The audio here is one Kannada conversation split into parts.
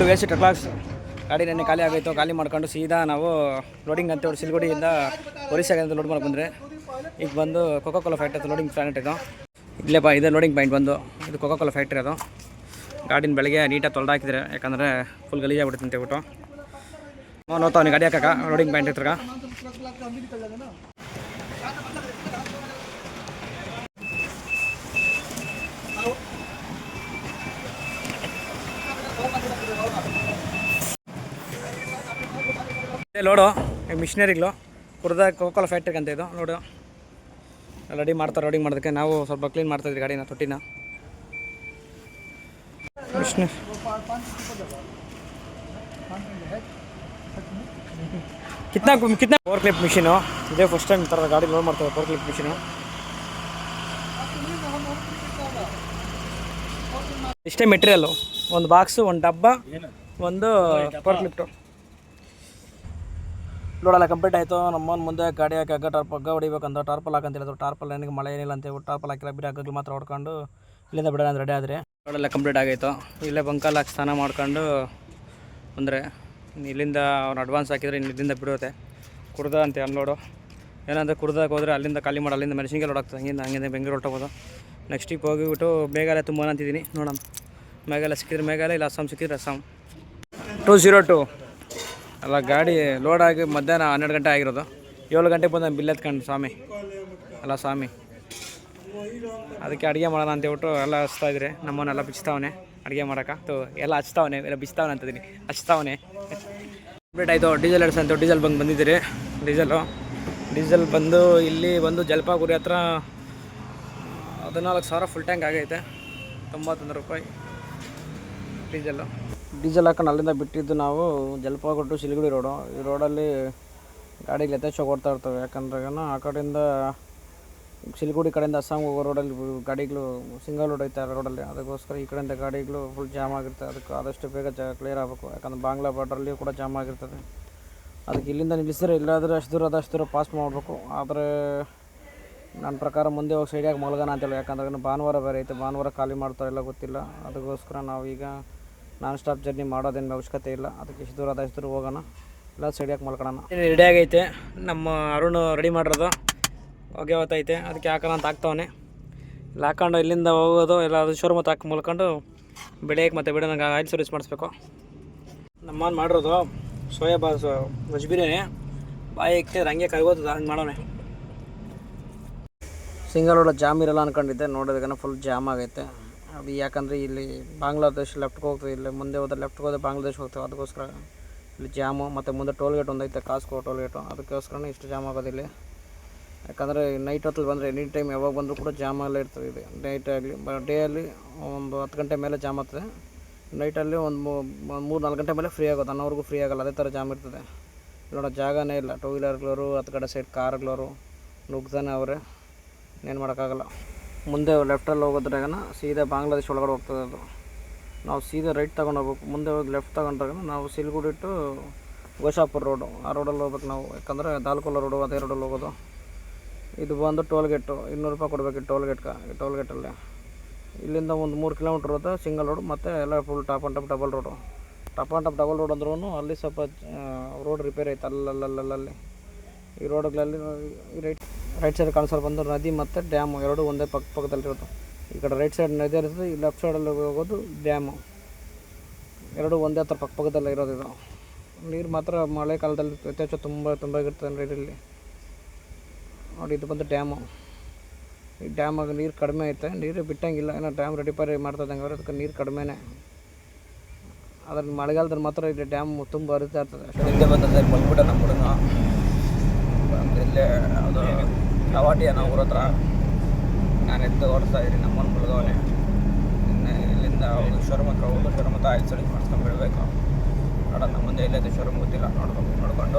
ಟು ವೇಸ್ಟ್ ಟ್ರಕ್ಲಾಕ್ಸ್ ಗಾಡಿ ನೆನ್ನೆ ಖಾಲಿ ಆಗೋಯ್ತು, ಖಾಲಿ ಮಾಡ್ಕೊಂಡು ಸೀದಾ ನಾವು ಲೋಡಿಂಗ್ ಅಂತ ಹೇಳಿ ಸಿಲ್ಗುಡಿಯಿಂದ ಅಂತ ಲೋಡ್ ಮಾಡಿ ಬಂದರೆ ಈಗ ಬಂದು Coca Cola factory loading plant ಇದು. ಇಲ್ಲೇ ಬಾ, ಇದೆ ಲೋಡಿಂಗ್ ಪಾಯಿಂಟ್ ಬಂದು. ಇದು ಕೊಕೋ ಕೋಲಾ ಫ್ಯಾಕ್ಟ್ರಿ ಅದು. ಗಾಡಿನ ಬೆಳಗ್ಗೆ ನೀಟಾಗಿ ತೊಳೆದು ಹಾಕಿದ್ರೆ, ಯಾಕಂದರೆ ಫುಲ್ ಗಲೀಜಾಗ್ಬಿಡುತ್ತೆ ಅಂತ ಹೇಳ್ಬಿಟ್ಟು. ನೋಡ್ತಾವನಿ ಗಾಡಿ ಹಾಕಾಕ ಲೋಡಿಂಗ್ ಪಾಯಿಂಟ್ ಹತ್ರ ಲೋಡು ಮಿಷನರಿಗಳು ಕುರ್ದ ಕೋಕೋಲ ಫ್ಯಾಕ್ಟ್ರಿಗೆ ಅಂತ ಇದು, ನೋಡು. ರೆಡಿ ಮಾಡ್ತಾರೆ ರೆಡಿ ಮಾಡೋದಕ್ಕೆ. ನಾವು ಸ್ವಲ್ಪ ಕ್ಲೀನ್ ಮಾಡ್ತಾ ಇದ್ವಿ ಗಾಡಿನ, ತೊಟ್ಟಿನ. ಮಿಷನರಿ ಕಿತ್ನಾ ಕಿತ್ನಾ. ಕ್ಲಿಪ್ ಮಿಷಿನು ಇದೇ ಫಸ್ಟ್ ಟೈಮ್ ಥರದ ಗಾಡಿ ಲೋಡ್ ಮಾಡ್ತಾರೆ ಪವರ್ ಕ್ಲಿಪ್ ಮಿಷಿನು ಇಷ್ಟೇ ಮೆಟೀರಿಯಲ್ಲು ಒಂದು ಬಾಕ್ಸು ಒಂದು ಡಬ್ಬ, ಒಂದು ಪವರ್ ಕ್ಲಿಪ್ಟು ಲೋಡೆಲ್ಲ ಕಂಪ್ಲೀಟ್ ಆಯಿತು. ನಮ್ಮನ್ನು ಮುಂದೆ ಗಾಡಿ ಹಾಕಿ ಹಗ್ಗ ಟಾರ್ಪ್ ಹಗ್ಗ ಹೊಡಿಬೇಕಂತ ಟಾರ್ಪಲ್ ಹಾಕಂತ ಹೇಳಿದ್ರು ಟಾರ್ಪಲ್ ನನಗೆ ಮಳೆ ಏನಿಲ್ಲ ಅಂತ ಹೇಳಿ ಟಾರ್ಪಲ್ ಹಾಕಿಲ್ಲ. ಬಿಡಿ ಹಗ್ಗಗಳು ಮಾತ್ರ ಹೊಡ್ಕೊಂಡು ಇಲ್ಲಿಂದ ಬಿಡೋಣ ರೆಡಿ ಆದರೆ. ರೋಡೆಲ್ಲ ಕಂಪ್ಲೀಟ್ ಆಗೈತು. ಇಲ್ಲೇ ಬಂಕಲ್ಲಿ ಹಾಕಿ ಸ್ನಾನ ಮಾಡ್ಕೊಂಡು ಅಂದರೆ ಇಲ್ಲಿಂದ ಅವ್ನು ಅಡ್ವಾನ್ಸ್ ಹಾಕಿದರೆ ಇನ್ನು ಇಲ್ಲಿಂದ ಬಿಡುತ್ತೆ. ಕುಡ್ದ ಅಂತ ಅನ್ಲೋಡು ಏನಂದರೆ ಕುಡ್ದಾಗ ಹೋದರೆ ಅಲ್ಲಿಂದ ಖಾಲಿ ಮಾಡಿ, ಅಲ್ಲಿಂದ ಮೆಣಸಿನ್ಕಾಯಿ ಲೋಡ್ ಆಗ್ತದೆ. ಹಂಗಿಂದ ಹಂಗಿಂದ ಬೆಂಗಳೂರು ಹೊಟ್ಟೋಗೋದು ನೆಕ್ಸ್ಟ್ ಟ್ರಿಪ್ ಹೋಗಿಬಿಟ್ಟು ಮೇಘಾಲಯ ತುಂಬ ಅಂತಿದ್ದೀನಿ. ನೋಡೋಣ. ಮೇಘಾಲಯ ಸಿಕ್ಕಿದ್ರೆ ಮೇಘಾಲಯ, ಇಲ್ಲ ಅಸ್ಸಾಂ ಸಿಕ್ಕಿದ್ರೆ ಅಸ್ಸಾಂ. ಟೂ ಜೀರೋ ಟು ಅಲ್ಲ, ಗಾಡಿ ಲೋಡ್ ಆಗಿ ಮಧ್ಯಾಹ್ನ ಹನ್ನೆರಡು ಗಂಟೆ ಆಗಿರೋದು. ಏಳು ಗಂಟೆಗೆ ಬಂದ ಬಿಲ್ ಎತ್ಕೊಂಡು ಸ್ವಾಮಿ. ಅಲ್ಲ, ಸ್ವಾಮಿ. ಅದಕ್ಕೆ ಅಡುಗೆ ಮಾಡೋಣ ಅಂತ ಹೇಳ್ಬಿಟ್ಟು ಎಲ್ಲ ಹಚ್ತಾ ಇದ್ರೆ. ನಮ್ಮನ್ನೆಲ್ಲ ಬಿಚ್ತಾವನೆ ಅಡುಗೆ ಮಾಡೋಕೆ ತು, ಎಲ್ಲ ಹಚ್ತಾವನೆ, ಎಲ್ಲ ಬಿಚ್ತಾವನೆ ಅಂತಿದ್ದೀನಿ ಹಚ್ತಾವನೆ. ಕಂಪ್ಲೀಟ್ ಆಯಿತು ಡೀಸೆಲ್ ಎಡ್ಸ್ ಅಂತ ಡೀಸೆಲ್ ಬಂದು ಬಂದಿದ್ದೀರಿ. ಡೀಸೆಲು ಡೀಸೆಲ್ ಬಂದು ಇಲ್ಲಿ ಬಂದು ಜಲ್ಪಾಗುರಿ ಹತ್ರ ಹದಿನಾಲ್ಕು ಸಾವಿರ ಫುಲ್ ಟ್ಯಾಂಕ್ ಆಗೈತೆ. ತೊಂಬತ್ತೊಂದು ರೂಪಾಯಿ. ಡೀಸೆಲ್ಲು ಡೀಸೆಲ್ ಹಾಕೊಂಡು ಅಲ್ಲಿಂದ ಬಿಟ್ಟಿದ್ದು ನಾವು ಜಲಪಾಗುಟ್ಟು ಶಿಲಿಗುಡಿ ರೋಡು. ಈ ರೋಡಲ್ಲಿ ಗಾಡಿಗಳು ಯಥೇಚ್ಛವಾಗಿ ಓಡ್ತಾ ಇರ್ತವೆ. ಯಾಕಂದ್ರೆ ಆ ಕಡೆಯಿಂದ ಸಿಲಿಗುಡಿ ಕಡೆಯಿಂದ ಅಸ್ಸಾಂ ಹೋಗೋ ರೋಡಲ್ಲಿ ಗಾಡಿಗಳು ಸಿಂಗಲ್ ರೋಡ್ ಐತೆ ಆ ರೋಡಲ್ಲಿ. ಅದಕ್ಕೋಸ್ಕರ ಈ ಕಡೆಯಿಂದ ಗಾಡಿಗಳು ಫುಲ್ ಜಾಮ್ ಆಗಿರ್ತದೆ ಅದಕ್ಕೆ ಆದಷ್ಟು ಬೇಗ ಜ ಕ್ಲಿಯರ್ ಆಗಬೇಕು. ಯಾಕಂದ್ರೆ ಬಾಂಗ್ಲಾ ಬಾರ್ಡ್ರಲ್ಲಿ ಕೂಡ ಜಾಮ್ ಆಗಿರ್ತದೆ. ಅದಕ್ಕೆ ಇಲ್ಲಿಂದ ನಿಲ್ಲಿಸಿದ್ರೆ ಇಲ್ಲಾದರೆ ಅಷ್ಟು ದೂರ ಅದಷ್ಟು ದೂರ ಪಾಸ್ ಮಾಡಬೇಕು. ಆದರೆ ನನ್ನ ಪ್ರಕಾರ ಮುಂದೆ ಹೋಗಿ ಸೈಡಿಯಾಗಿ ಮಲಗೋಣ ಅಂತೇಳಿ. ಯಾಕಂದ್ರೆ ಭಾನುವಾರ ಬೇರೆ ಐತೆ. ಭಾನುವಾರ ಖಾಲಿ ಮಾಡ್ತಾರೆಲ್ಲ ಗೊತ್ತಿಲ್ಲ. ಅದಕ್ಕೋಸ್ಕರ ನಾವೀಗ ನಾನ್ ಸ್ಟಾಪ್ ಜರ್ನಿ ಮಾಡೋದೇನು ಅವಶ್ಯಕತೆ ಇಲ್ಲ. ಅದಕ್ಕೆ ಇಷ್ಟು ದೂರ ಅದಷ್ಟು ದೂರ ಹೋಗೋಣ. ಎಲ್ಲ ಸೈಡಿಯಾಗಿ ಮಲ್ಕೊಳ್ಳೋಣ ರೆಡಿ ಆಗೈತೆ. ನಮ್ಮ ಅರುಣ್ ರೆಡಿ ಮಾಡಿರೋದು. ಹೋಗಿ ಹೊತ್ತೈತೆ ಅದಕ್ಕೆ ಹಾಕೋಣ ಅಂತ ಹಾಕ್ತವನೆ ಇಲ್ಲಿ, ಹಾಕೊಂಡು ಇಲ್ಲಿಂದ ಹೋಗೋದು ಎಲ್ಲ ಅದು ಶೋರೂಮ್ ಹಾಕಿ ಮಲ್ಕೊಂಡು ಬೆಳೆಯಕ್ಕೆ ಮತ್ತೆ ಬಿಡೋ ನಂಗೆ ಆಯಿಲ್ ಸರ್ವಿಸ್ ಮಾಡಿಸ್ಬೇಕು. ನಮ್ಮನ್ನು ಮಾಡಿರೋದು ಸೋಯಾ ಬಾಸ್ ವೆಜ್ ಬಿರಿಯಾನಿ. ಬಾಯಿ ಇಕ್ತಿದ್ರೆ ಹಂಗೆ ಕರ್ಗೋತದ, ಹಂಗೆ ಮಾಡೋಣ. ಸಿಂಗಲ್ ರೋಡ್ ಜಾಮ್ ಇರಲ್ಲ ಅಂದ್ಕೊಂಡಿದ್ದೆ ನೋಡೋದಕ್ಕೆ ಫುಲ್ ಜಾಮ್ ಆಗೈತೆ. ಅದು ಯಾಕಂದರೆ ಇಲ್ಲಿ ಬಾಂಗ್ಲಾದೇಶ ಲೆಫ್ಟ್ಗೆ ಹೋಗ್ತದೆ, ಇಲ್ಲಿ ಮುಂದೆ ಹೋದ್ರೆ ಲೆಫ್ಟ್ಗೆ ಹೋದ್ರೆ ಬಾಂಗ್ಲಾದೇಶ ಹೋಗ್ತೀವಿ, ಅದಕ್ಕೋಸ್ಕರ ಇಲ್ಲಿ ಜಾಮು, ಮತ್ತು ಮುಂದೆ ಟೋಲ್ ಗೇಟ್ ಒಂದೈತೆ ಕಾಸ್ಕೋ ಟೋಲ್ ಗೇಟು ಅದಕ್ಕೋಸ್ಕರನೇ ಇಷ್ಟು ಜಾಮ್ ಆಗೋದಿಲ್ಲ ಯಾಕಂದರೆ ನೈಟ್ ಹೊತ್ತಲ್ಲಿ ಬಂದರೆ ಎನಿ ಟೈಮ್ ಯಾವಾಗ ಬಂದರೂ ಕೂಡ ಜಾಮ್ ಎಲ್ಲ ಇರ್ತದೆ ಇದು. ನೈಟ್ ಆಗಲಿ ಡೇ ಅಲ್ಲಿ ಒಂದು ಹತ್ತು ಗಂಟೆ ಮೇಲೆ ಜಾಮ್ ಆಗ್ತದೆ. ನೈಟಲ್ಲಿ ಒಂದು ಮೂರು ನಾಲ್ಕು ಗಂಟೆ ಮೇಲೆ ಫ್ರೀ ಆಗೋದು. ಅನ್ನೋವರೆಗೂ ಫ್ರೀ ಆಗೋಲ್ಲ, ಅದೇ ಥರ ಜಾಮ್ ಇರ್ತದೆ. ನೋಡೋ, ಜಾಗನೇ ಇಲ್ಲ. ಟೂ ವೀಲರ್ಗಳವರು ಹತ್ತು ಕಡೆ ಸೈಡ್ ಕಾರ್ಗಳವರು ನುಗ್ತಾನೆ ಅವರೇ. ಏನು ಮಾಡೋಕ್ಕಾಗಲ್ಲ. ಮುಂದೆ ಲೆಫ್ಟಲ್ಲಿ ಹೋಗೋದ್ರಾಗನ ಸೀದಾ ಬಾಂಗ್ಲಾದೇಶ ಒಳಗಡೆ ಹೋಗ್ತದೆ ಅದು. ನಾವು ಸೀದಾ ರೈಟ್ ತಗೊಂಡು ಹೋಗ್ಬೇಕು. ಮುಂದೆ ಹೋಗಿ ಲೆಫ್ಟ್ ತಗೊಂಡ್ರಾಗ ನಾವು ಸಿಲ್ಗುಡಿ ಟು ಗೋಶಾಪುರ ರೋಡು ಆ ರೋಡಲ್ಲಿ ಹೋಗ್ಬೇಕು ನಾವು. ಯಾಕಂದರೆ ದಾಲ್ಕೊಲ್ಲ ರೋಡು ಅದೇ ರೋಡಲ್ಲಿ ಹೋಗೋದು. ಇದು ಬಂದು ಟೋಲ್ ಗೇಟು ಇನ್ನೂರು ರೂಪಾಯಿ ಕೊಡಬೇಕು ಟೋಲ್ ಗೇಟ್ಗೆ ಟೋಲ್ ಗೇಟಲ್ಲಿ ಇಲ್ಲಿಂದ ಒಂದು ಮೂರು ಕಿಲೋಮೀಟ್ರ್ ಹೋದ ಸಿಂಗಲ್ ರೋಡು ಮತ್ತು ಎಲ್ಲ full top and top double road top and top double road ಅಂದ್ರೂ ಅಲ್ಲಿ ಸ್ವಲ್ಪ ರೋಡ್ ರಿಪೇರ್ ಐತೆ ಅಲ್ಲಲ್ಲಲ್ಲಲ್ಲಿ. ಈ ರೋಡ್ಗಳಲ್ಲಿ ರೈಟ್ ರೈಟ್ ಸೈಡ್ ಕಾಣಿಸೋರು ಬಂದು ನದಿ ಮತ್ತು ಡ್ಯಾಮು. ಎರಡು ಒಂದೇ ಪಕ್ಕ ಪಕ್ಕದಲ್ಲಿರೋದು. ಈ ಕಡೆ ರೈಟ್ ಸೈಡ್ ನದಿ ಇರ್ತದೆ ಈ ಲೆಫ್ಟ್ ಸೈಡಲ್ಲಿ ಹೋಗೋದು ಡ್ಯಾಮು. ಎರಡು ಒಂದೇ ಹತ್ರ ಪಕ್ಕ ಪಕ್ಕದಲ್ಲೇ ಇರೋದು ಇದು. ನೀರು ಮಾತ್ರ ಮಳೆಗಾಲದಲ್ಲಿ ಯಥೇಚ್ಛ ತುಂಬ ತುಂಬ ಇರ್ತದೆ ಇಲ್ಲಿ. ನೋಡಿ, ಇದು ಬಂದು ಡ್ಯಾಮು. ಈ ಡ್ಯಾಮಾಗ ನೀರು ಕಡಿಮೆ ಐತೆ. ನೀರು ಬಿಟ್ಟಂಗಿಲ್ಲ. ಏನೋ ಡ್ಯಾಮ್ ರೆಡಿಪೇರಿ ಮಾಡ್ತದೆ ಹಂಗಾರೆ ಅದಕ್ಕೆ ನೀರು ಕಡಿಮೆನೇ. ಅದ್ರಲ್ಲಿ ಮಳೆಗಾಲದಲ್ಲಿ ಮಾತ್ರ ಇಲ್ಲಿ ಡ್ಯಾಮ್ ತುಂಬ ಹರಿತಾ ಇರ್ತದೆ. ಹಿಂದೆ ಬಂದದ್ದೆ ನಮ್ಮ ಹುಡುಗ ಬಂದು ಇಲ್ಲೇ ಅದು ಕವಾಟಿ ಅನ್ನೋ ಊರ ಹತ್ರ. ನಾನು ಎದ್ದು ಓಡಿಸ್ತಾ ಇದ್ದೀನಿ ನಮ್ಮನ್ನು ಇನ್ನು ಇಲ್ಲಿಂದ ಅವ್ರು ಶೋರೂಮ್ ಹತ್ರ ಹೋಗೋದು ಶೋರೂಮ್ ಹತ್ರ ಆಯ್ತು ಸಡಿ ಮಾಡಿಸ್ಕೊಂಡು ಬಿಡಬೇಕು. ನೋಡೋಣ ನಮ್ಮ ಮುಂದೆ ಎಲ್ಲೈತೆ ಶೋರೂಮ್ ಗೊತ್ತಿಲ್ಲ. ನೋಡ್ಬೇಕು ನೋಡ್ಕೊಂಡು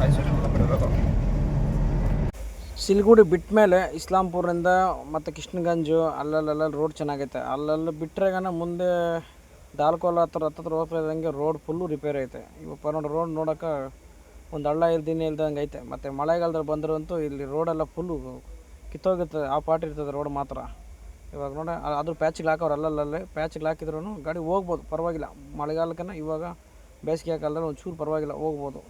ಆಯ್ತು ಸಡಿ ಬಿಡಬೇಕು. ಸಿಲ್ಗುಡಿ ಬಿಟ್ಟ ಮೇಲೆ ಇಸ್ಲಾಂಪುರಿಂದ ಮತ್ತು ಕೃಷ್ಣಗಂಜು ಅಲ್ಲಲ್ಲೆಲ್ಲ ರೋಡ್ ಚೆನ್ನಾಗೈತೆ. ಅಲ್ಲೆಲ್ಲ ಬಿಟ್ಟರೆಗನ ಮುಂದೆ ದಾಲ್ಕೋಲ ಹತ್ರ ಹತ್ರ ಹೋಗ್ತಾ ಇದ್ದಂಗೆ ರೋಡ್ ಫುಲ್ಲು ರಿಪೇರ್ ಐತೆ. ಇವಪ್ಪ ನೋಡಿ ರೋಡ್ ನೋಡೋಕೆ ಒಂದು ಹಳ್ಳ ಇಲ್ದಿನೇ ಇಲ್ದಂಗೆ ಐತೆ. ಮತ್ತು ಮಳೆಗಾಲದಲ್ಲಿ ಬಂದ್ರಂತೂ ಇಲ್ಲಿ ರೋಡೆಲ್ಲ ಫುಲ್ಲು ಕಿತ್ತೋಗಿರ್ತದೆ. ಆ ಪಾಟ್ ಇರ್ತದೆ ರೋಡ್ ಮಾತ್ರ. ಇವಾಗ ನೋಡಿ ಅದ್ರ ಪ್ಯಾಚಿಗೆ ಹಾಕೋರು ಅಲ್ಲಲ್ಲೇ. ಪ್ಯಾಚಿಗೆ ಹಾಕಿದ್ರೂ ಗಾಡಿ ಹೋಗ್ಬೋದು, ಪರವಾಗಿಲ್ಲ. ಮಳೆಗಾಲಕ್ಕನ ಇವಾಗ ಬೇಸಿಗೆ ಕಾಲದಲ್ಲಿ ಒಂಚೂರು ಪರವಾಗಿಲ್ಲ, ಹೋಗ್ಬೋದು.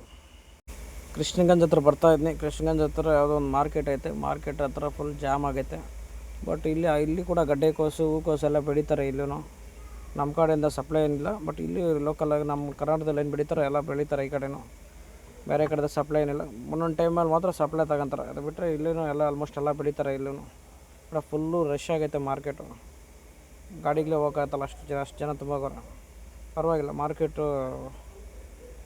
ಕೃಷ್ಣಗಂಜ್ ಹತ್ರ ಬರ್ತಾ ಇದ್ನಿ. ಕೃಷ್ಣಗಂಜ್ ಹತ್ರ ಯಾವುದೋ ಒಂದು ಮಾರ್ಕೆಟ್ ಐತೆ. ಮಾರ್ಕೆಟ್ ಹತ್ರ ಫುಲ್ ಜಾಮ್ ಆಗೈತೆ. ಬಟ್ ಇಲ್ಲಿ ಇಲ್ಲಿ ಕೂಡ ಗಡ್ಡೆ ಕೋಸು, ಹೂಕೋಸು ಎಲ್ಲ ಬೆಳೀತಾರೆ ಇಲ್ಲೂ ನಮ್ಮ ಕಡೆಯಿಂದ ಸಪ್ಲೈ ಏನಿಲ್ಲ. ಬಟ್ ಇಲ್ಲಿ ಲೋಕಲಾಗಿ ನಮ್ಮ ಕರ್ನಾಟಕದಲ್ಲಿ ಏನು ಬೆಳೀತಾರೆ ಎಲ್ಲ ಬೆಳೀತಾರೆ ಈ ಕಡೆನೂ. ಬೇರೆ ಕಡೆದ ಸಪ್ಲೈ ಏನಿಲ್ಲ. ಒಂದೊಂದು ಟೈಮಲ್ಲಿ ಮಾತ್ರ ಸಪ್ಲೈ ತಗೊಂತಾರೆ. ಅದು ಬಿಟ್ಟರೆ ಇಲ್ಲೂ ಎಲ್ಲ ಆಲ್ಮೋಸ್ಟ್ ಎಲ್ಲ ಬೆಳೀತಾರೆ ಇಲ್ಲೂ ಬಟ್ ಫುಲ್ಲು ರಶ್ ಆಗೈತೆ ಮಾರ್ಕೆಟು ಗಾಡಿಗಳೇ ಹೋಗತ್ತಲ್ಲ ಅಷ್ಟು ಜನ ಅಷ್ಟು ಜನ ತುಂಬ ಪರವಾಗಿಲ್ಲ ಮಾರ್ಕೆಟು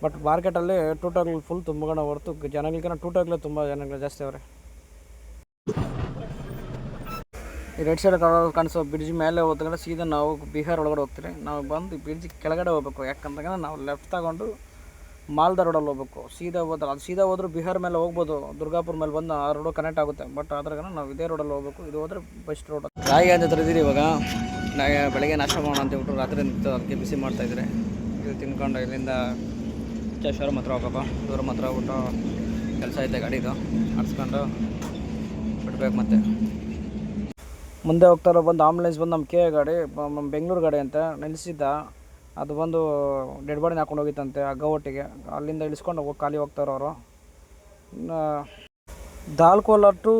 ಬಟ್ ಮಾರ್ಕೆಟಲ್ಲಿ ಟೂಟಾಗ್ಲಿ ಫುಲ್ ತುಂಬಗಣ ಹೊರತು ಜನಗಳಿಗಿಂತ ಟೂಟಾಗ್ಲೇ ತುಂಬ, ಜನಗಳು ಜಾಸ್ತಿ ಅವರೆ. ಈ ಸೈಡ್ ಸೈಡ್ ಕಾಣಿಸೋ ಬ್ರಿಡ್ಜ್ ಮೇಲೆ ಹೋದ್ರೆ ಸೀದಾ ನಾವು ಬಿಹಾರ್ ಒಳಗಡೆ ಹೋಗ್ತೀರಿ. ನಾವು ಬಂದು ಬ್ರಿಡ್ಜ್ ಕೆಳಗಡೆ ಹೋಗ್ಬೇಕು. ಯಾಕಂತಂದ್ರೆ ನಾವು ಲೆಫ್ಟ್ ತಗೊಂಡು ಮಾಲ್ದಾ ರೋಡಲ್ಲಿ ಹೋಗ್ಬೇಕು. ಸೀದಾ ಹೋದ್ರೆ ಅದು ಸೀದಾ ಹೋದ್ರೆ ಬಿಹಾರ್ ಮೇಲೆ ಹೋಗ್ಬೋದು. ದುರ್ಗಾಪುರ ಮೇಲೆ ಬಂದು ಆ ರೋಡು ಕನೆಕ್ಟ್ ಆಗುತ್ತೆ. ಬಟ್ ಅದ್ರಾಗ ನಾವು ಇದೇ ರೋಡಲ್ಲಿ ಹೋಗ್ಬೇಕು. ಇದು ಹೋದ್ರೆ ಬೆಸ್ಟ್ ರೋಡ್ ರಾಯಿ ಅಂತ ತರಿದ್ದೀರಿ ಇವಾಗ. ನಾಳೆ ಬೆಳಗ್ಗೆ ನಾಶ ಮಾಡೋಣ ಅಂತ ಹೇಳ್ಬಿಟ್ಟು ರಾತ್ರಿ ನಿಂತು ಅದಕ್ಕೆ ಬಿಸಿ ಮಾಡ್ತಾಯಿದ್ರೆ ಇದು ತಿನ್ಕೊಂಡು ಇಲ್ಲಿಂದ ಶೋರೂಮ್ ಹತ್ರ ಹೋಗಪ್ಪ. ಶೋರೂಮ್ ಹತ್ರ ಹೋಗ್ಬಿಟ್ಟು ಕೆಲಸ ಐತೆ ಗಾಡಿದು. ಆಡಿಸ್ಕೊಂಡು ಬಿಡ್ಬೇಕು ಮತ್ತೆ. ಮುಂದೆ ಹೋಗ್ತಾರೋ ಬಂದು ಆಂಬುಲೆನ್ಸ್ ಬಂದು ನಮ್ಮ ಕೆ ಗಾಡಿ ನಮ್ಮ ಬೆಂಗಳೂರು ಗಾಡಿ ಅಂತ ನಿಲ್ಲಿಸಿದ್ದ ಅದು ಬಂದು ಡೆಡ್ ಬಾಡಿನ ಹಾಕೊಂಡು ಹೋಗಿತ್ತಂತೆ ಆ ಒಟ್ಟಿಗೆ ಅಲ್ಲಿಂದ ಇಳಿಸ್ಕೊಂಡು ಹೋಗಿ ಖಾಲಿ ಹೋಗ್ತಾರೆ ಅವರು ಇನ್ನು ದಾಲ್ಕೋಲ ಟು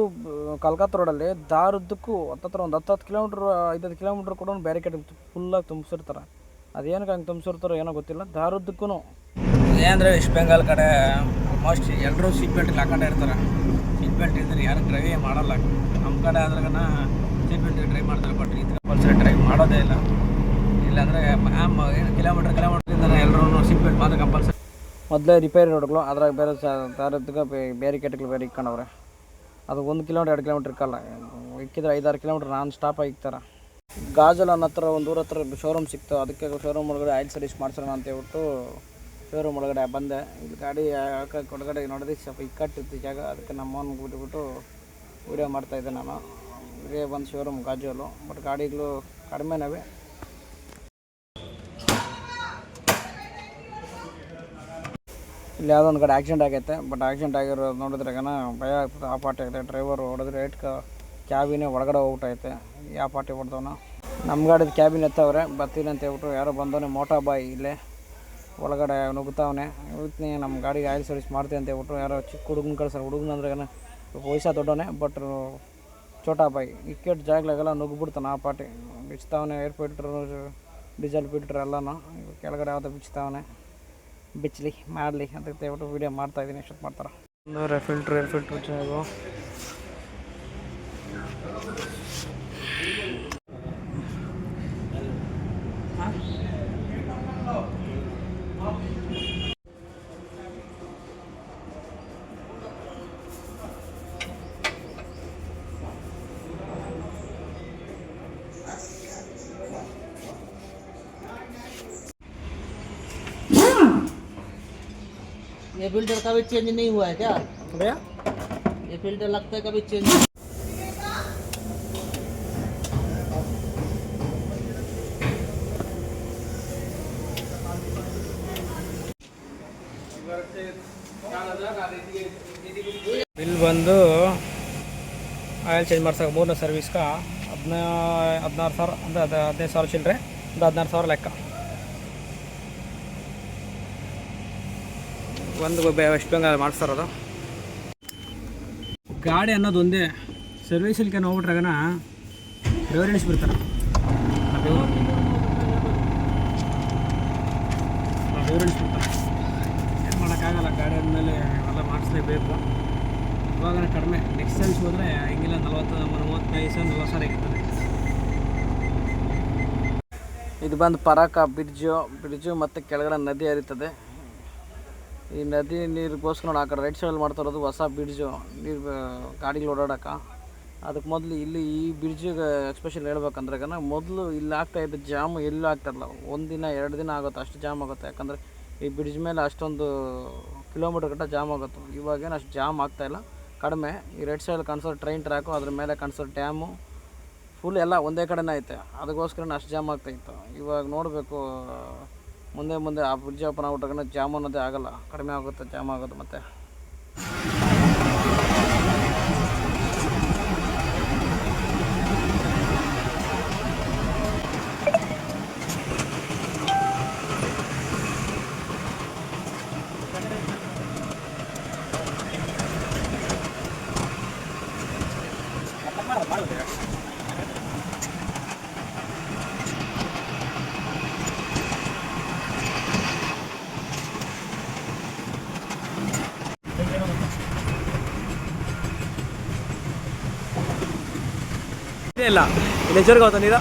ಕಲ್ಕತ್ತಾ ರೋಡಲ್ಲಿ ದಾರುದ್ದಕ್ಕೂ ಹತ್ತತ್ರ ಒಂದು ಹತ್ತು ಹತ್ತು ಕಿಲೋಮೀಟ್ರ್ ಐದೈದು ಕಿಲೋಮೀಟ್ರ್ ಕೂಡ ಬ್ಯಾರಿಕೇಡ್ ಫುಲ್ಲಾಗಿ ತುಂಬಿಸಿರ್ತಾರೆ. ಅದೇನಕ್ಕೆ ಹಂಗೆ ತುಂಬಿಸಿರ್ತಾರೋ ಏನೋ ಗೊತ್ತಿಲ್ಲ. ದಾರುದ್ದಕ್ಕೂ ಏನಂದರೆ ವೆಸ್ಟ್ ಬೆಂಗಾಲ್ ಕಡೆ ಆಲ್ಮೋಸ್ಟ್ ಎಲ್ಲರೂ ಸೀಟ್ ಬೆಲ್ಟ್ ಹಾಕೊಂಡೇ ಇರ್ತಾರೆ. ಸೀಟ್ ಬೆಲ್ಟ್ ಇದ್ರೆ ಯಾರು ಡ್ರೈವ್ ಮಾಡಲ್ಲ. ನಮ್ಮ ಕಡೆ ಆದ್ರಾಗನ ಸೀಟ್ ಬೆಲ್ಟ್ ಡ್ರೈವ್ ಮಾಡ್ತಾರೆ ಬಟ್ ಈ ಕಂಪಲ್ಸರಿ ಡ್ರೈವ್ ಮಾಡೋದೇ ಇಲ್ಲ. ಇಲ್ಲಾಂದರೆ ಕಿಲೋಮೀಟ್ರ್ ಕಿಲೋಮೀಟ್ರಿಂದ ಎಲ್ಲರೂ ಸೀಟ್ ಬೆಲ್ಟ್ ಮಾತ್ರ ಕಂಪಲ್ಸರಿ ಮೊದಲೇ ರಿಪೇರಿ ರೋಡ್ಗಳು ಅದ್ರಾಗ ಬೇರೆ ದಾರದ್ದಕ್ಕೆ ಬೇರೆ ಕೆಟಗಳು ಬೇರೆ ಇಕ್ಕೊಂಡವ್ರೆ. ಅದು ಒಂದು ಕಿಲೋಮೀಟ್ರ್, ಎರಡು ಕಿಲೋಮೀಟ್ರ್ ಇಕ್ಕಲ್ಲ. ಇಕ್ಕಿದ್ರೆ ಐದಾರು ಕಿಲೋಮೀಟ್ರ್ ನಾನ್ ಸ್ಟಾಪ್ ಇಕ್ತಾರೆ. ಗಾಜಲ್ ಅನ್ನೋ ಹತ್ರ, ಒಂದು ಊರ ಹತ್ರ ಶೋರೂಮ್ ಸಿಕ್ತು. ಅದಕ್ಕೆ ಶೋರೂಮ್ ಒಳಗಡೆ ಆಯಿಲ್ ಸರ್ವಿಸ್ ಮಾಡ್ಸೋಣ ಅಂತ ಹೇಳ್ಬಿಟ್ಟು ಶೋರೂಮ್ ಒಳಗಡೆ ಬಂದೆ. ಇಲ್ಲಿ ಗಾಡಿ ಒಳಗಡೆ ನೋಡಿದ್ರೆ ಸ್ವಲ್ಪ ಇಕ್ಕಟ್ಟಿತ್ತು ಜಾಗ. ಅದಕ್ಕೆ ನಮ್ಮವ್ನಿಗೆ ಬಿಟ್ಬಿಟ್ಟು ವೀಡಿಯೋ ಮಾಡ್ತಾಯಿದ್ದೆ ನಾನು. ಇದೇ ಬಂದು ಶೋರೂಮ್ ಗಾಜಲು. ಬಟ್ ಗಾಡಿಗಳು ಕಡಿಮೆನವೆ. ಇಲ್ಲಿ ಯಾವುದೋ ಒಂದು ಕಡೆ ಆಕ್ಸಿಡೆಂಟ್ ಆಗೈತೆ ಬಟ್ ಆಕ್ಸಿಡೆಂಟ್ ಆಗಿರೋ ನೋಡಿದ್ರಾಗನ ಭಯ ಆಗ್ತದೆ. ಆ ಪಾರ್ಟಿ ಆಗಿದೆ ಡ್ರೈವರ್ ಹೊಡೆದ್ರೆ ಏಟ್ ಕ್ಯಾಬಿನೇ ಒಳಗಡೆ ಹೋಗ್ಬಿಟ್ಟೈತೆ ಯಾವ ಪಾರ್ಟಿ ಹೊಡೆದವನು. ನಮ್ಮ ಗಾಡಿದ ಕ್ಯಾಬಿನ್ ಎತ್ತವ್ರೆ ಬರ್ತೀನಿ ಅಂತ ಹೇಳ್ಬಿಟ್ಟು ಯಾರೋ ಬಂದವನೆ ಮೋಟಾ ಬಾಯ್ ಇಲ್ಲೇ. ಒಳಗಡೆ ನುಗ್ತಾವನೆ ಇವತ್ತಿನ ನಮ್ಮ ಗಾಡಿಗೆ ಆಯಿಲ್ ಸರ್ವಿಸ್ ಮಾಡ್ತೀನಿ ಅಂತ ಹೇಳ್ಬಿಟ್ಟು ಯಾರೋ ಚಿಕ್ಕ ಹುಡುಗನ ಕಳ್ಸೋರು ಹುಡುಗನ ಅಂದ್ರೆ ವಯಸ್ಸ ದೊಡ್ಡವನೇ ಬಟ್ ಚೋಟಾ ಬಾಯ್ ಇಕ್ಕೆಟ್ ಜಾಗಲಾಗೆಲ್ಲ ನುಗ್ಗಿಬಿಡ್ತಾನೆ ಆ ಪಾರ್ಟಿ ಬಿಚ್ತಾವನೆ ಏರ್ ಫಿಲ್ಟ್ರು ಡೀಸೆಲ್ ಫಿಲ್ಟ್ರ್ ಎಲ್ಲನೂ. ಕೆಳಗಡೆ ಯಾವುದೋ ಬಿಚ್ತಾವನೆ. ಬಿಚ್ಚಲಿ ಮಾಡಲಿ ಅಂತ ಹೇಳ್ಬಿಟ್ಟು ವೀಡಿಯೋ ಮಾಡ್ತಾ ಇದ್ದೀನಿ ಎಷ್ಟೊತ್ತು ಮಾಡ್ತಾರೆ? ಒಂದು ಏರ್ ಫಿಲ್ಟ್ರ್ ಚೆನ್ನಾಗು. ये फिल्टर कभी चेंज नहीं हुआ है क्या ಭಯ್ಯ ये फिल्टर लगता है कभी चेंज ಬಿಲ್ ಬಂದು ಆಯಿಲ್ ಚೇಂಜ್ ಮಾಡ್ಸೋಕೆ ಮೂರನೇ ಸರ್ವಿಸ್ಗೆ ಹದಿನಾ ಹದಿನಾರು ಸಾವಿರ ಅಂದರೆ ಅದು ಹದಿನೈದು ಸಾವಿರ ಚಿಲ್ಲರೆ ಒಂದು ಹದಿನಾರು ಸಾವಿರ ಲೆಕ್ಕ ಒಂದು ವೆಸ್ಟ್ ಬೆಂಗಾಲ್ ಮಾಡಿಸ್ತಾರದು ಗಾಡಿ ಅನ್ನೋದು ಒಂದೇ ಸರ್ವಿಸಲ್ಲಿ ಹೋಗ್ಬಿಟ್ರಾಗನ ರೆವರೆನ್ಸ್ ಬಿಡ್ತಾರೆ ರೆವರೆನ್ಸ್ ಬಿಡ್ತಾರೆ ಏನು ಮಾಡೋಕ್ಕಾಗಲ್ಲ, ಗಾಡಿ ಅಂದಮೇಲೆ ಎಲ್ಲ ಮಾಡಿಸ್ಲೇಬೇಕು. ಇವಾಗ ಕಡಿಮೆ. ನೆಕ್ಸ್ಟ್ ಸೆನ್ಸ್ ಹೋದರೆ ಹಿಂಗಿಲ್ಲ, ನಲ್ವತ್ತು, ಮೂವತ್ತೈದು ಸಾವಿರ, ನಲ್ವತ್ತು ಸಾವಿರ ಇರ್ತದೆ ಇದು ಬಂದು ಪರಾಕ, ಬ್ರಿಡ್ಜು. ಬ್ರಿಡ್ಜು ಮತ್ತು ಕೆಳಗಡೆ ನದಿ ಹರಿತದೆ. ಈ ನದಿ ನೀರಿಗೋಸ್ಕರ ಆ ಕಡೆ ರೈಟ್ ಸೈಡಲ್ಲಿ ಮಾಡ್ತಾ ಇರೋದು ಹೊಸ ಬ್ರಿಡ್ಜು ನೀರು ಗಾಡಿಗಳು ಓಡಾಡೋಕೆ ಅದಕ್ಕೆ ಮೊದಲು ಇಲ್ಲಿ ಈ ಬ್ರಿಡ್ಜಿಗೆ ಎಕ್ಸ್ಪೆಷಲ್ ಹೇಳ್ಬೇಕಂದ್ರೆ ಕನ ಮೊದಲು ಇಲ್ಲಿ ಆಗ್ತಾ ಇದ್ದ ಜಾಮು ಎಲ್ಲೂ ಆಗ್ತಾಯಿಲ್ಲ ದಿನ, ಎರಡು ದಿನ ಆಗುತ್ತೆ, ಅಷ್ಟು ಜಾಮ್ ಆಗುತ್ತೆ. ಯಾಕಂದರೆ ಈ ಬ್ರಿಡ್ಜ್ ಮೇಲೆ ಅಷ್ಟೊಂದು ಕಿಲೋಮೀಟ್ರ್ ಗಟ್ಟ ಜಾಮ್ ಆಗುತ್ತೆ. ಇವಾಗೇನು ಅಷ್ಟು ಜಾಮ್ ಆಗ್ತಾಯಿಲ್ಲ ಕಡಿಮೆ. ಈ ರೆಡ್ ಸೈಡ್ ಕಾಣಿಸೋ ಟ್ರೈನ್ ಟ್ರ್ಯಾಕು ಅದ್ರ ಮೇಲೆ ಕಾಣಿಸೋ ಡ್ಯಾಮು ಫುಲ್ ಎಲ್ಲ ಒಂದೇ ಕಡೆನೇ ಐತೆ. ಅದಕ್ಕೋಸ್ಕರ ಅಷ್ಟು ಜಾಮ್ ಆಗ್ತಾಯಿತ್ತು ಇವಾಗ ನೋಡಬೇಕು ಮುಂದೆ ಮುಂದೆ ಆ ಬ್ರಿಡ್ಜ್ ಓಪನ್ ಆಗ್ಬಿಟ್ಟಾಗ ಜಾಮ್ ಅನ್ನೋದೇ ಆಗಲ್ಲ ಕಡಿಮೆ ಆಗುತ್ತೆ ಜಾಮ್ ಆಗುತ್ತೆ ಮತ್ತೆ ಇಲ್ಲ. ಇಲ್ಲಿ ಎಚ್ಚರಿಕೆ ಹೋಗ್ತಾನೆ ನೀರು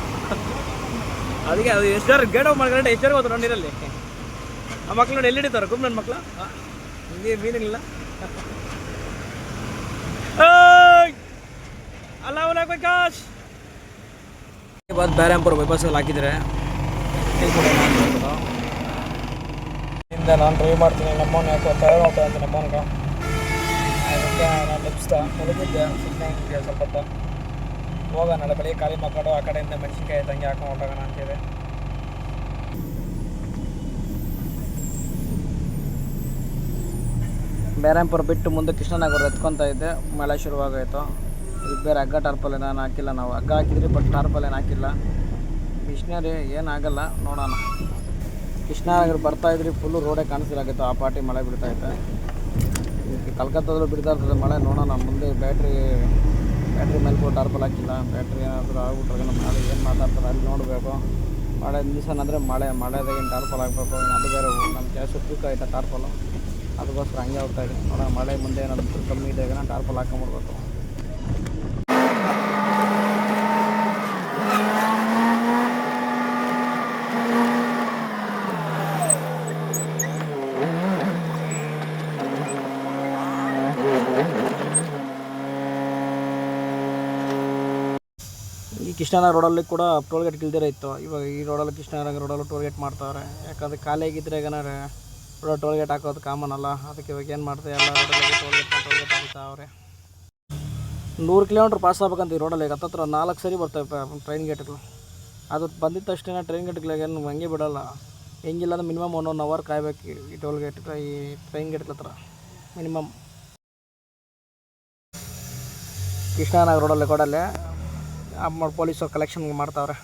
ಅದಕ್ಕೆ ಅದು ಎಷ್ಟರ ಗೇಟ್ ಆಫ್ ಮಾಡ್ಕೊಂಡ್ರೆ ಎಚ್ಚರಿಕೆ ಹೋಗ್ತಾನೆ ನೋಡಿ ನೀರಲ್ಲಿ ಆ ಮಕ್ಳು ನೋಡಿ ಎಲ್ಲಿ ಹಿಡಿತಾರೆ ಗುಮ್ ನನ್ನ ಮಕ್ಳು ಹಿಂಗೆ ಮೀನಿಲ್ಲ. ಅಲ್ಲ ಅವನ ಕಾಶ್! ಬಂದು ಬ್ಯಾರಂಪುರ ಬೈಪಾಸಲ್ಲಿ ಹಾಕಿದ್ರೆ ನಾನು ಡ್ರೈವ್ ಮಾಡ್ತೀನಿ ನಮ್ಮವನ್ನ ಯಾಕೋ ತಲೆ ನೋಡ್ತಾ ಇದ್ದೀನಿ ನಮ್ಮವನ್ಗೆ. ನಾನು ಲಭಿಸ್ತಾ ಮುಳುಗಿದ್ದೆ ಸುಮ್ಮನೆ ಸ್ವಲ್ಪ ಹೋಗೋಣ ಬೆಳಿಗ್ಗೆ ಖಾಲಿ ಮಾಡ್ಕೊಂಡು ಆ ಕಡೆಯಿಂದ ಮೆಣಸಿನ್ಕಾಯಿ ತಂಗಿ ಹಾಕೊಂಡು ಹೊರಟೋಗೋಣ ಅಂತಿದೆ ಬೇರಂಪುರ ಬಿಟ್ಟು ಮುಂದೆ ಕೃಷ್ಣನಗರ ಎತ್ಕೊತಾ ಇದ್ದೆ, ಮಳೆ ಶುರುವಾಗಾಯಿತು. ಇದು ಬೇರೆ ಹಗ್ಗ ಟಾರ್ಪಲ್ ನಾನು ಹಾಕಿಲ್ಲ ನಾವು. ಹಗ್ಗ ಹಾಕಿದ್ರಿ ಬಟ್ ಟಾರ್ಪಲ್ ಏನು ಹಾಕಿಲ್ಲ. ಮಿಷನರಿ ಏನಾಗಲ್ಲ ನೋಡೋಣ. ಕೃಷ್ಣನಗರ ಬರ್ತಾ ಇದ್ರಿ ಫುಲ್ಲು ರೋಡೇ ಕಾಣಿಸಿಲಾಗಿತ್ತು. ಆ ಪಾಟಿ ಮಳೆ ಬಿಡ್ತಾ ಇತ್ತು. ಕಲ್ಕತ್ತಾದಲ್ಲೂ ಬಿಡ್ತಾ ಇರ್ತದೆ ಮಳೆ, ನೋಡೋಣ. ಮುಂದೆ ಬ್ಯಾಟ್ರಿ ಬ್ಯಾಟ್ರಿ ಮೇಲೆ ಕೂಡ ಟಾರ್ಪಲ್ ಹಾಕಿಲ್ಲ ಬ್ಯಾಟ್ರಿ ಏನಾದರೂ ಆಗ್ಬಿಟ್ರೆ ನಮ್ಮ ನಾಳೆ ಏನು ಮಾತಾಡ್ತಾರೆ ಅಲ್ಲಿ ನೋಡಬೇಕು. ಮಳೆ ದಿವಸ ಅಂದರೆ ಮಳೆ ಮಳೆದಾಗ ಏನು ಟಾರ್ಪಲ್ ಹಾಕ್ಬೇಕು ಅದು ಬೇರೆ ನಮ್ಮ ಕ್ಯಾಶು ತೂಕ ಐತೆ ಟಾರ್ಪಲು. ಅದಕ್ಕೋಸ್ಕರ ಹಂಗೆ ಹೋಗ್ತಾ ಇದೆ ನೋಡೋಣ, ಮಳೆ ಮುಂದೆ ಏನಾದರೂ ಕಮ್ಮಿ ಇದೆ ಟಾರ್ಪಲ್ ಹಾಕೊಂಬಿಡ್ಬೇಕು. ಕೃಷ್ಣನಗರ ರೋಡಲ್ಲಿ ಕೂಡ ಟೋಲ್ ಗೇಟ್ ಇಲ್ದಿರ ಇತ್ತು. ಇವಾಗ ಈ ರೋಡಲ್ಲಿ ಕೃಷ್ಣನಗರ ರೋಡಲ್ಲಿ ಟೋಲ್ ಗೇಟ್ ಮಾಡ್ತಾವ್ರೆ. ಯಾಕಂದ್ರೆ ಖಾಲಿ ಆಗಿದ್ರೆ ಏನಾರೆ ರೋಡ ಟೋಲ್ ಗೇಟ್ ಹಾಕೋದು ಕಾಮನ್ ಅಲ್ಲ. ಅದಕ್ಕೆ ಇವಾಗ ಏನು ಮಾಡ್ತಾರೆ ಎಲ್ಲ ರೋಡಲ್ಲಿ ಟೋಲ್ ಗೇಟ್ ಟೋಲ್ ಗೇಟ್ ಹಾಕ್ತಾವ್ರೆ ನೂರು ಕಿಲೋಮೀಟ್ರ್ ಪಾಸ್ ಆಗ್ಬೇಕಂತ ಈ ರೋಡಲ್ಲಿ ಈಗ ಹತ್ತತ್ರ ನಾಲ್ಕು ಸರಿ ಬರ್ತವೆ ಟ್ರೈನ್ ಗೇಟ್ಗಳು ಅದು ಬಂದಿದ್ದ ತಕ್ಷಣ ಟ್ರೈನ್ ಗೇಟ್ಗಳಿಗೆ ಏನು ಹಂಗೆ ಬಿಡೋಲ್ಲ. ಹೆಂಗಿಲ್ಲ ಅಂದ್ರೆ ಮಿನಿಮಮ್ ಒನ್ ಒನ್ ಅವರ್ ಕಾಯ್ಬೇಕು ಈ ಟೋಲ್ ಗೇಟ್ ಈ ಟ್ರೈನ್ ಗೇಟ್ಗಳ ಹತ್ರ. ಮಿನಿಮಮ್ ಕೃಷ್ಣನಗರ ರೋಡಲ್ಲಿ ಕೊಡಲ್ಲೇ. ಪೊಲೀಸರು ಕಲೆಕ್ಷನ್ ಮಾಡ್ತಾವ್ರೆ.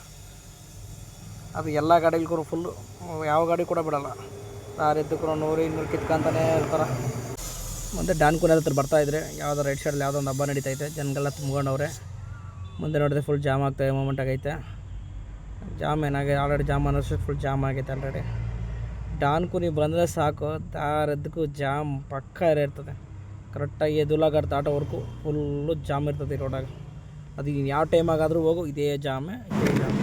ಅದು ಎಲ್ಲ ಗಾಡಿಗಳಿಗೂ ಫುಲ್ಲು ಯಾವ ಗಾಡಿ ಕೂಡ ಬಿಡಲ್ಲ. ಯಾರಿದ್ದಕ್ಕೂ ನೂರು ಇನ್ನೂರು ಕಿತ್ಕೊಂತಾನೆ ಇರ್ತಾರೆ. ಮುಂದೆ ಡಾನ್ಕುನ ಹತ್ರ ಬರ್ತಾ ಇದ್ರೆ, ಯಾವುದೋ ರೈಟ್ ಸೈಡಲ್ಲಿ ಯಾವುದೋ ಒಂದು ಹಬ್ಬ ನಡೀತೈತೆ ಜನಗಳೆಲ್ಲ ತುಂಬ್ಕೊಂಡವ್ರೆ. ಮುಂದೆ ನೋಡಿದ್ರೆ ಫುಲ್ ಜಾಮ್ ಆಗ್ತದೆ ಮೂಮೆಂಟ್ ಆಗೈತೆ. ಜಾಮ್ ಏನಾಗಿ ಆಲ್ರೆಡಿ ಜಾಮ್ ಅನ್ನೋಷ್ಟು ಫುಲ್ ಜಾಮ್ ಆಗೈತೆ ಆಲ್ರೆಡಿ ಡಾನ್ಕುನಿ ಬಂದರೆ ಸಾಕು ದಾರದ್ದಕ್ಕೂ ಜಾಮ್ ಪಕ್ಕ ಇರ್ತದೆ. ಕರೆಕ್ಟಾಗಿ ದುಲಾಗರ್ ಆಟೋವರೆಗೂ ಫುಲ್ಲು ಜಾಮ್ ಇರ್ತದೆ ರೋಡಾಗ ಅದು ಇನ್ನು ಯಾವ ಟೈಮಾಗಾದರೂ ಹೋಗು ಇದೇ ಜಾಮೆ ಇದೇ ಜಾಮ್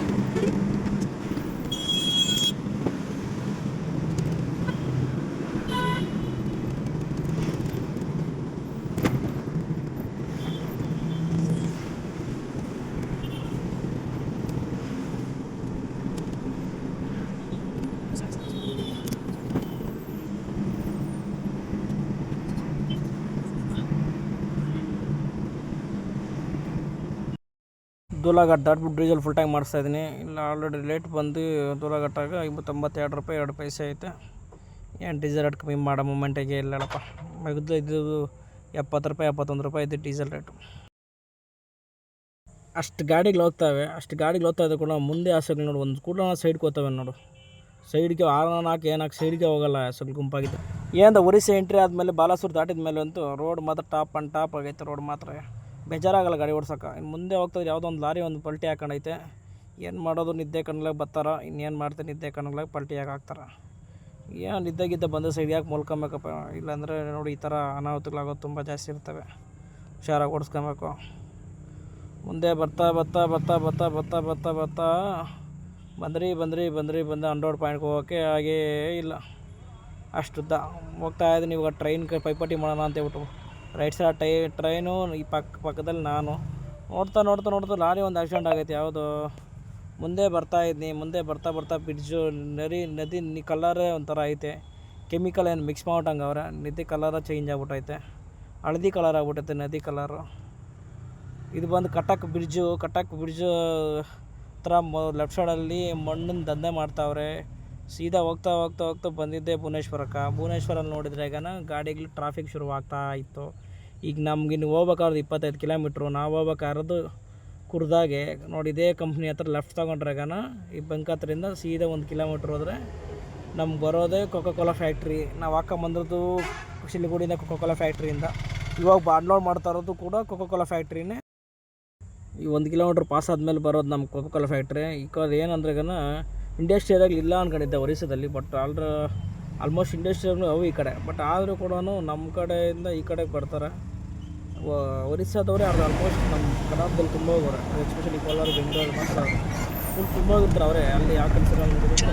ದೂಲಾಘಾಟ್ ದಾಟ್ಬಿಟ್ಟು ಡೀಸೆಲ್ ಫುಲ್ ಟ್ಯಾಂಕ್ ಮಾಡಿಸ್ತಾ ಇದ್ದೀನಿ. ಇಲ್ಲ ಆಲ್ರೆಡಿ ಲೇಟ್ ಬಂದು ದೂಲಾಘಟ್ಟಾಗ ಐವತ್ತೊಂಬತ್ತೆರಡು ರೂಪಾಯಿ, ಎರಡು ಪೈಸೆ ಐತೆ. ಏನು ಡೀಸೆಲ್ ರೇಟ್ ಕಮ್ಮಿ ಮಾಡೋ ಮೂಮೆಂಟಿಗೆ ಇಲ್ಲಪ್ಪ ಮಗದ ಇದ್ದು ಎಪ್ಪತ್ತು ರೂಪಾಯಿ, ಎಪ್ಪತ್ತೊಂದು ರೂಪಾಯಿ ಇದ್ದು ಡೀಸೆಲ್ ರೇಟು ಅಷ್ಟು ಗಾಡಿಗಳು ಹೋಗ್ತಾವೆ. ಅಷ್ಟು ಗಾಡಿಗಳು ಹೋಗ್ತಾ ಇದ್ದ ಕೂಡ ಮುಂದೆ ಹಸುಗಳು ನೋಡು. ಒಂದು ಕೂಡ ಸೈಡ್ಗೆ ಹೋಗ್ತವೆ ನೋಡು. ಸೈಡ್ಗೆ ಆರು ಹಾಕಿ ಏನಾಕಿ ಸೈಡ್ಗೆ ಹೋಗಲ್ಲ ಹಸುಗಳು ಗುಂಪಾಗಿದ್ದು. ಏನಂದ ಒರಿಸ್ಸೆ ಎಂಟ್ರಿ ಆದಮೇಲೆ, ಬಾಲಾಸೂರು ದಾಟಿದ ಮೇಲೆ ಅಂತೂ ರೋಡ್ ಮಾತ್ರ ಟಾಪ್ ಆ್ಯಂಡ್ ಟಾಪ್ ಆಗೈತೆ ರೋಡ್ ಮಾತ್ರ. ಬೇಜಾರಾಗಲ್ಲ ಗಾಡಿ ಓಡ್ಸೋಕೆ. ಇನ್ನು ಮುಂದೆ ಹೋಗ್ತದೆ ಯಾವುದೋ ಒಂದು ಲಾರಿ ಒಂದು ಪಲ್ಟಿ ಹಾಕೊಂಡೈತೆ. ಏನು ಮಾಡೋದು? ನಿದ್ದೆ ಕಣ್ಲಾಗ ಬರ್ತಾರ. ಇನ್ನೇನು ಮಾಡ್ತಾರೆ? ನಿದ್ದೆ ಕಣ್ಲಾಗ ಪಲ್ಟಿ ಯಾಕೆ ಹಾಕ್ತಾರೆ? ಏನು ನಿದ್ದೆಗಿದ್ದ ಬಂದ ಸೈಡ್ ಯಾಕೆ ಮಲ್ಕೊಬೇಕಪ್ಪ? ಇಲ್ಲಾಂದರೆ ನೋಡಿ, ಈ ಥರ ಅನಾಹುತಗಳಾಗೋದು ತುಂಬ ಜಾಸ್ತಿ ಇರ್ತವೆ. ಹುಷಾರಾಗಿ ಓಡಿಸ್ಕೊಬೇಕು. ಮುಂದೆ ಬರ್ತಾ ಬರ್ತಾ ಬರ್ತಾ ಬರ್ತಾ ಬರ್ತಾ ಬರ್ತಾ ಬರ್ತಾ ಬಂದ್ರಿ ಬಂದ್ರಿ ಬಂದ್ರಿ ಬಂದ ಹಂಡ್ರೆಡ್ ಪಾಯಿಂಟ್ಗೆ ಹೋಗೋಕ್ಕೆ ಹಾಗೇ ಇಲ್ಲ. ಅಷ್ಟುದ್ದ. ಹೋಗ್ತಾ ಇದ್ದೀನಿ, ಇವಾಗ ಟ್ರೈನ್ ಪೈಪೋಟಿ ಮಾಡೋಣ ಅಂತ ಹೇಳ್ಬಿಟ್ಟು. ರೈಟ್ ಸೈಡ್ ಟೈ, ಟ್ರೈನು ಈ ಪಕ್ಕ ಪಕ್ಕದಲ್ಲಿ ನಾನು. ನೋಡ್ತಾ ನೋಡ್ತಾ ನೋಡ್ತಾ ಲಾರಿ ಒಂದು ಆಕ್ಸಿಡೆಂಟ್ ಆಗೈತೆ, ಯಾವುದು. ಮುಂದೆ ಬರ್ತಾ ಇದ್ನಿ, ಮುಂದೆ ಬರ್ತಾ ಬರ್ತಾ ಬ್ರಿಡ್ಜು ನದಿ ನದಿ ಕಲರೇ ಒಂಥರ ಐತೆ. ಕೆಮಿಕಲ್ ಏನು ಮಿಕ್ಸ್ ಮಾಡ್ಬಿಟ್ಟಂಗೆ ಅವರ. ನದಿ ಕಲರ ಚೇಂಜ್ ಆಗ್ಬಿಟ್ಟೈತೆ. ಹಳದಿ ಕಲರ್ ಆಗ್ಬಿಟ್ಟೈತೆ, ನದಿ ಕಲರು ಇದು ಬಂದು ಕಟಕ್ ಬ್ರಿಡ್ಜು ಕಟಕ್ ಬ್ರಿಡ್ಜು ಹತ್ರ ಲೆಫ್ಟ್ ಸೈಡಲ್ಲಿ ಮಣ್ಣಿನ ದಂಧೆ ಮಾಡ್ತಾವ್ರೆ. ಸೀದಾ ಹೋಗ್ತಾ ಹೋಗ್ತಾ ಹೋಗ್ತಾ ಬಂದಿದ್ದೆ ಭುವನೇಶ್ವರಕ್ಕೆ. ಭುವನೇಶ್ವರಲ್ಲಿ ನೋಡಿದ್ರೆ ಈಗ ಗಾಡಿಗಳು ಟ್ರಾಫಿಕ್ ಶುರುವಾಗ್ತಾ ಇತ್ತು. ಈಗ ನಮ್ಗೆ ಇನ್ನು ಹೋಗ್ಬೇಕಾದ್ರೆ ಇಪ್ಪತ್ತೈದು ಕಿಲೋಮೀಟ್ರು ನಾವು ಹೋಗ್ಬೇಕಾದ್ರದ್ದು ಕುರ್ದಾಗೆ. ನೋಡಿ, ಇದೇ ಕಂಪ್ನಿ ಹತ್ರ ಲೆಫ್ಟ್ ತೊಗೊಂಡ್ರಾಗನ ಈ ಬಂಕ್ ಹತ್ರದಿಂದ ಸೀದಾ ಒಂದು ಕಿಲೋಮೀಟ್ರ್ ಹೋದರೆ ನಮ್ಗೆ ಬರೋದೇ ಕೊಕೋ ಕೋಲಾ ಫ್ಯಾಕ್ಟ್ರಿ ನಾವು ಹಾಕೊಂಬಂದಿರೋದು ಶಿಲಿಗುಡಿಯಿಂದ ಕೊಕೋ ಕೋಲಾ ಫ್ಯಾಕ್ಟ್ರಿಯಿಂದ ಇವಾಗ ಬಾಡ್ಲೋಡ್ ಮಾಡ್ತಾ ಇರೋದು ಕೂಡ ಕೊಕೋ ಕೋಲಾ ಫ್ಯಾಕ್ಟ್ರಿನೇ ಈ ಒಂದು ಕಿಲೋಮೀಟ್ರ್ ಪಾಸ್ ಆದಮೇಲೆ ಬರೋದು ನಮ್ಮ ಕೊಕೊಕೋಲ ಫ್ಯಾಕ್ಟ್ರಿ ಈಗ ಅದು ಏನಂದ್ರೆ ಗನ ಇಂಡಸ್ಟ್ರಿಯಾದಾಗ ಇಲ್ಲ ಅನ್ಕೊಂಡಿದ್ದೆ ಒರಿಸ್ಸಾದಲ್ಲಿ ಬಟ್ ಆಲ್ರ ಆಲ್ಮೋಸ್ಟ್ ಇಂಡಸ್ಟ್ರಿಯಾಗೂ ಅವು ಈ ಕಡೆ. ಬಟ್ ಆದರೂ ಕೂಡ ನಮ್ಮ ಕಡೆಯಿಂದ ಈ ಕಡೆಗೆ ಬರ್ತಾರೆ. ಒರಿಸ್ಸಾದವ್ರೆ ಅವ್ರು ಆಲ್ಮೋಸ್ಟ್ ನಮ್ಮ ಕರ್ನಾಟಕದಲ್ಲಿ ತುಂಬ ಹೋಗೋರೆ. ಎಸ್ಪೆಷಲಿ ಕೋಲಾರ, ಬೆಂಗಳೂರು ಮಾತ್ರ. ಫುಲ್ ತುಂಬ ಹೋಗಿರ್ತಾರೆ ಅವರೇ. ಅಲ್ಲಿ ಯಾವ ಕೆಲಸ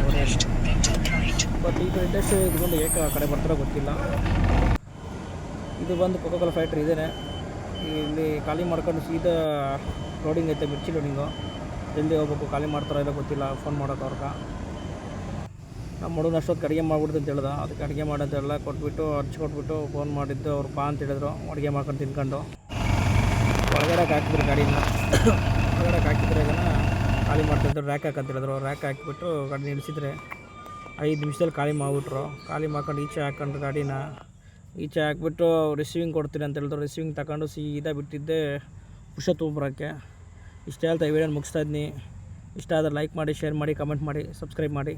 ಅವರೇ. ಬಟ್ ಈ ಕಡೆ ಇಂಡಸ್ಟ್ರಿ ಇದ್ಕೊಂಡು ಏಕೆ ಆ ಕಡೆ ಬರ್ತಾರೋ ಗೊತ್ತಿಲ್ಲ. ಇದು ಬಂದು ಕೊಕೊಕೋಲ ಫ್ಯಾಕ್ಟ್ರಿ ಇದೇನೆ. ಇಲ್ಲಿ ಖಾಲಿ ಮಾಡ್ಕೊಂಡು ಸೀದಾ ಲೋಡಿಂಗ್ ಐತೆ ಮಿರ್ಚಿ ಲೋಡಿಂಗು ಜಲ್ದಿ ಹೋಗ್ಬೇಕು, ಖಾಲಿ ಮಾಡ್ತಾರೋ ಇಲ್ಲ ಗೊತ್ತಿಲ್ಲ ಫೋನ್ ಮಾಡೋಕೆ ಅವ್ರಿಗೆ ನಮ್ಮ ಹುಡುಗನ ಅಷ್ಟೊತ್ತು ಅಡುಗೆ ಮಾಡ್ಬಿಡ್ತು ಅಂತ ಹೇಳ್ದೆ. ಅದಕ್ಕೆ ಅಡುಗೆ ಮಾಡೋದೆಲ್ಲ ಕೊಟ್ಬಿಟ್ಟು ಅರ್ಚಿ ಕೊಟ್ಬಿಟ್ಟು ಫೋನ್ ಮಾಡಿದ್ದು ಅವ್ರು ಪಾ ಅಂತ ಹೇಳಿದ್ರು. ಅಡುಗೆ ಮಾಡ್ಕೊಂಡು ತಿನ್ಕೊಂಡು. ಒಳಗಡೆ ಹಾಕಿದ್ರು ಗಾಡಿನ. ಒಳಗಡೆ ಹಾಕಿದ್ರೆ ಖಾಲಿ ಮಾಡ್ತಿದ್ರು ರ್ಯಾಕ್ ಹಾಕಂತ ಹೇಳಿದ್ರು. ರ್ಯಾಕ್ ಹಾಕಿಬಿಟ್ಟು ಗಾಡಿ ನಿಲ್ಲಿಸಿದ್ರೆ ಐದು ನಿಮಿಷದಲ್ಲಿ ಖಾಲಿ ಮಾಡಿಬಿಟ್ರು. ಖಾಲಿ ಮಾಡ್ಕೊಂಡು ಈಚೆ ಹಾಕೊಂಡು ಗಾಡಿನ. ಈಚೆ ಹಾಕ್ಬಿಟ್ಟು ರಿಸೀವಿಂಗ್ ಕೊಡ್ತೀನಿ ಅಂತ ಹೇಳಿದ್ರು. ರಿಸೀವಿಂಗ್ ತಗೊಂಡು ಸೀದಾ ಬಿಟ್ಟಿದ್ದೆ ಪುರುಷೋತ್ತಮಪುರಕ್ಕೆ ಇಷ್ಟ ಹೇಳ್ತಾ ಈ ವಿಡಿಯೋನ ಮುಗಿಸ್ತಾ ಇದ್ದೀನಿ. ಇಷ್ಟ ಆದರೆ ಲೈಕ್ ಮಾಡಿ ಶೇರ್ ಮಾಡಿ ಕಮೆಂಟ್ ಮಾಡಿ ಸಬ್ಸ್ಕ್ರೈಬ್ ಮಾಡಿ.